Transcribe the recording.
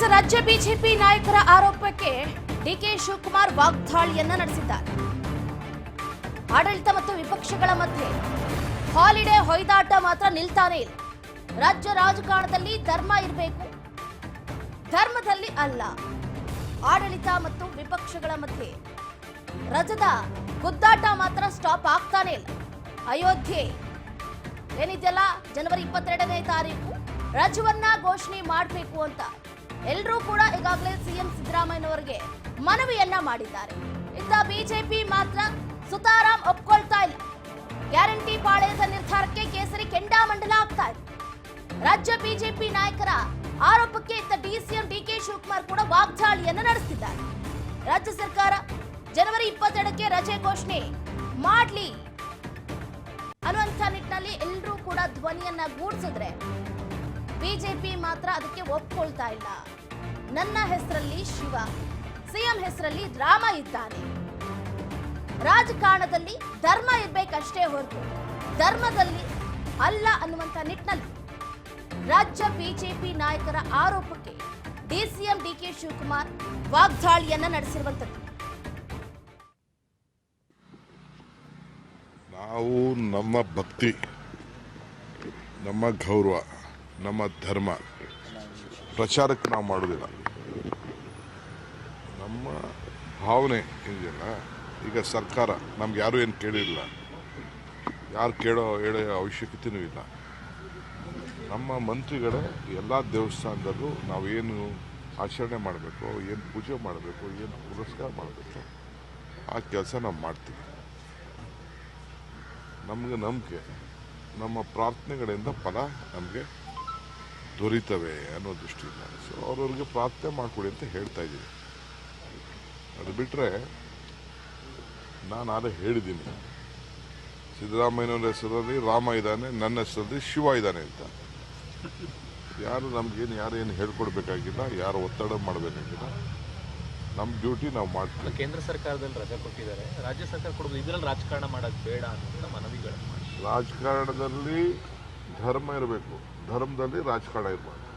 S ರಾಜ್ಯ BJP ನಾಯಕರ ಆರೋಪಕ್ಕೆ ಡಿಕೆ ಶಿವಕುಮಾರ್ ವಾಗ್ದಾಳಿಯನ್ನ ನಡೆಸಿದ್ದಾರೆ. ಆಡಳಿತ ಮತ್ತು ವಿಪಕ್ಷಗಳ ಮಧ್ಯೆ ಹಾಲಿಡೇ ಹೊಯ್ದಾಟ ಮಾತ್ರ ನಿಲ್ತಾನೇ ಇಲ್ಲ. ರಾಜ್ಯ ರಾಜಕಾರಣದಲ್ಲಿ ಧರ್ಮ ಇರಬೇಕು. ಧರ್ಮದಲ್ಲಿ ಅಲ್ಲ. ಆಡಳಿತ ಮತ್ತು ವಿಪಕ್ಷಗಳ ಮಧ್ಯೆ ರಜದ ಗುದ್ದಾಟ ಮಾತ್ರ ಸ್ಟಾಪ್ ಆಗ್ತಾನೆ ಇಲ್ಲ. ಅಯೋಧ್ಯೆ ಏನಿದೆಯಲ್ಲ, ಜನವರಿ ಇಪ್ಪತ್ತೆರಡನೇ ತಾರೀಕು. ರಜವನ್ನ ಘೋಷಣೆ ಮಾಡಬೇಕು ಅಂತ. ಎಲ್ಲರೂ ಕೂಡ ಈಗಾಗಲೇ ಸಿಎಂ ಸಿದ್ದರಾಮಯ್ಯನವರಿಗೆ ಮನವಿಯನ್ನ ಮಾಡಿದ್ದಾರೆ. ಇತ್ತ ಬಿಜೆಪಿ ಮಾತ್ರ ಸುತಾರಾಮ್ ಒಪ್ಕೊಳ್ತಾ ಇಲ್ಲ. ಗ್ಯಾರಂಟಿ ಪಾಳೆಯದ ನಿರ್ಧಾರಕ್ಕೆ ಕೇಸರಿ ಕೆಂಡಾಮಂಡಲ ಆಗ್ತಾ ಇದೆ. ರಾಜ್ಯ ಬಿಜೆಪಿ ನಾಯಕರ ಆರೋಪಕ್ಕೆ ಇತ್ತ ಡಿಸಿಎಂ ಡಿಕೆ ಶಿವಕುಮಾರ್ ಕೂಡ ವಾಗ್ದಾಳಿಯನ್ನು ನಡೆಸಿದ್ದಾರೆ ರಾಜ್ಯ ಸರ್ಕಾರ ಜನವರಿ ಇಪ್ಪತ್ತೆರಡಕ್ಕೆ ರಜೆ ಘೋಷಣೆ ಮಾಡ್ಲಿ ಅನ್ನುವಂಥ ನಿಟ್ಟಿನಲ್ಲಿ ಎಲ್ಲರೂ ಕೂಡ ಧ್ವನಿಯನ್ನ ಗೂಡಿಸಿದ್ರೆ ಬಿಜೆಪಿ ಮಾತ್ರ ಅದಕ್ಕೆ ಒಪ್ಕೊಳ್ತಾ ಇಲ್ಲ. ನನ್ನ ಹೆಸರಲ್ಲಿ ಶಿವ, ಸಿಎಂ ಹೆಸರಲ್ಲಿ ರಾಮ ಇದ್ದಾನೆ ರಾಜಕಾರಣದಲ್ಲಿ ಧರ್ಮ ಇರ್ಬೇಕಷ್ಟೇ ಹೊರತು ಧರ್ಮದಲ್ಲಿ ಅಲ್ಲ ಅನ್ನುವಂತ ನಿಟ್ಟಿನಲ್ಲಿ ರಾಜ್ಯ ಬಿಜೆಪಿ ನಾಯಕರ ಆರೋಪಕ್ಕೆ ಡಿಸಿಎಂ ಡಿಕೆ ಶಿವಕುಮಾರ್ ವಾಗ್ದಾಳಿಯನ್ನ ನಡೆಸಿರುವಂತದ್ದು ನಾವು ನಮ್ಮ ಭಕ್ತಿ, ನಮ್ಮ ಗೌರವ ನಮ್ಮ ಧರ್ಮ. ಪ್ರಚಾರಕ್ಕೆ ನಾವು ಮಾಡೋದಿಲ್ಲ ನಮ್ಮ ಭಾವನೆ ಇದೆಯಲ್ಲ ಈಗ ಸರ್ಕಾರ ನಮ್ಗೆ ಯಾರೂ ಏನು ಕೇಳಿಲ್ಲ. ಯಾರು ಕೇಳೋ ಹೇಳೋ ಅವಶ್ಯಕತೆಯೂ ಇಲ್ಲ. ನಮ್ಮ ಮಂತ್ರಿಗಳೇ ಎಲ್ಲ ದೇವಸ್ಥಾನದಲ್ಲೂ ನಾವೇನು ಆಚರಣೆ ಮಾಡಬೇಕು, ಏನು ಪೂಜೆ ಮಾಡಬೇಕು, ಏನು ಪುರಸ್ಕಾರ ಮಾಡಬೇಕು, ಆ ಕೆಲಸ ನಾವು ಮಾಡ್ತೀವಿ. ನಮಗೆ ನಂಬಿಕೆ, ನಮ್ಮ ಪ್ರಾರ್ಥನೆಗಳಿಂದ ಫಲ ನಮಗೆ ದೊರೀತವೆ ಅನ್ನೋ ದೃಷ್ಟಿಯಿಂದ. ಸೊ ಅವ್ರವ್ರಿಗೆ ಪ್ರಾರ್ಥನೆ ಮಾಡಿಕೊಡಿ ಅಂತ ಹೇಳ್ತಾ ಇದ್ದೀನಿ. ಅದು ಬಿಟ್ಟರೆ ನಾನು ಅದೇ ಹೇಳಿದ್ದೀನಿ. ಸಿದ್ದರಾಮಯ್ಯನವ್ರ ಹೆಸರಲ್ಲಿ ರಾಮ ಇದ್ದಾನೆ ನನ್ನ ಹೆಸರಲ್ಲಿ ಶಿವ ಇದ್ದಾನೆ ಅಂತ. ಯಾರು ನಮಗೇನು ಯಾರು ಏನು ಹೇಳ್ಕೊಡ್ಬೇಕಾಗಿಲ್ಲ ಯಾರು ಒತ್ತಡ ಮಾಡಬೇಕಾಗಿಲ್ಲ. ನಮ್ಮ ಡ್ಯೂಟಿ ನಾವು ಮಾಡ್ತೀವಿ. ಕೇಂದ್ರ ಸರ್ಕಾರದಲ್ಲಿ ರಜೆ ಕೊಟ್ಟಿದ್ದಾರೆ. ರಾಜ್ಯ ಸರ್ಕಾರ ಕೊಡೋದು ಇದರಲ್ಲಿ ರಾಜಕಾರಣ ಮಾಡೋದು ಬೇಡ ಅಂತ ಮನವಿಗಳನ್ನು ಮಾಡಿ ರಾಜಕಾರಣದಲ್ಲಿ ಧರ್ಮ ಇರಬೇಕು. ಧರ್ಮದಲ್ಲಿ ರಾಜಕಾರಣ ಇರಬಾರ್ದು